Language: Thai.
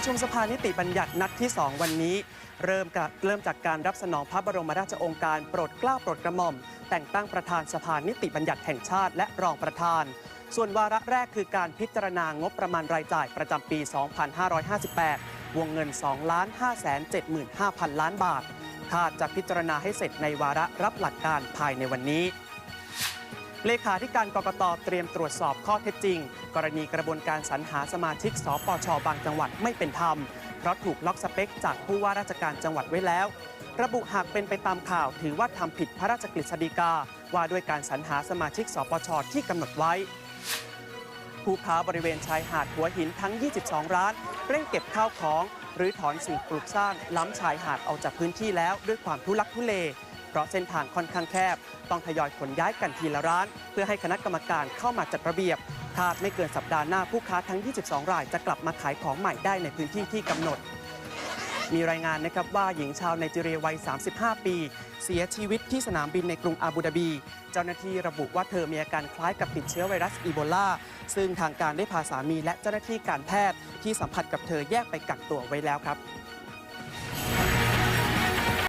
ประชุมสภานิติบัญญัตินัดที่ 2 วันนี้ เริ่มกับเริ่มจากการรับสนองพระบรมราชโองการโปรดเกล้าโปรดกระหม่อม แต่งตั้งประธานสภานิติบัญญัติแห่งชาติและรองประธาน ส่วนวาระแรกคือการพิจารณางบประมาณรายจ่ายประจำปี 2558 วงเงิน2 5 7 5 0 0 0 ล้านบาทคาดจะพิจารณาให้เสร็จในวาระรับหลักการภายในวันนี้ เลขาธิการกกตเตรียมตรวจสอบข้อเท็จจริง กรณีกระบวนการสรรหาสมาชิกสปชบางจังหวัดไม่เป็นธรรม เพราะถูกล็อกสเปค จากผู้ว่าราชการจังหวัดไว้แล้ว ระบุหากเป็นไปตามข่าว ถือว่าทำผิดพระราชกฤษฎีกา ว่าด้วยการสรรหาสมาชิกสปชที่กำหนดไว้ผู้ค้าบริเวณชายหาดหัวหินทั้ง 22 ร้าน เร่งเก็บข้าวของ หรือถอนสิ่งปลูกสร้างล้ำชายหาดออกจากพื้นที่แล้วด้วยความทุลักทุเล เพราะเส้นทางค่อนข้างแคบ ต้องทยอยขนย้ายกันทีละร้าน เพื่อให้คณะกรรมการเข้ามาจัดระเบียบคาดไม่เกินสัปดาห์หน้าผู้ค้าทั้ง 22 รายจะกลับมาขายของใหม่ได้ในพื้นที่ที่กำหนด มีรายงานนะครับว่าหญิงชาวไนจีเรียวัย 35 ปี เสียชีวิตที่สนามบินในกรุงอาบูดาบี เจ้าหน้าที่ระบุว่าเธอมีอาการคล้ายกับติดเชื้อไวรัสอีโบลา ซึ่งทางการได้พาสามีและเจ้าหน้าที่การแพทย์ที่สัมผัสกับเธอแยกไปกักตัวไว้แล้วครับ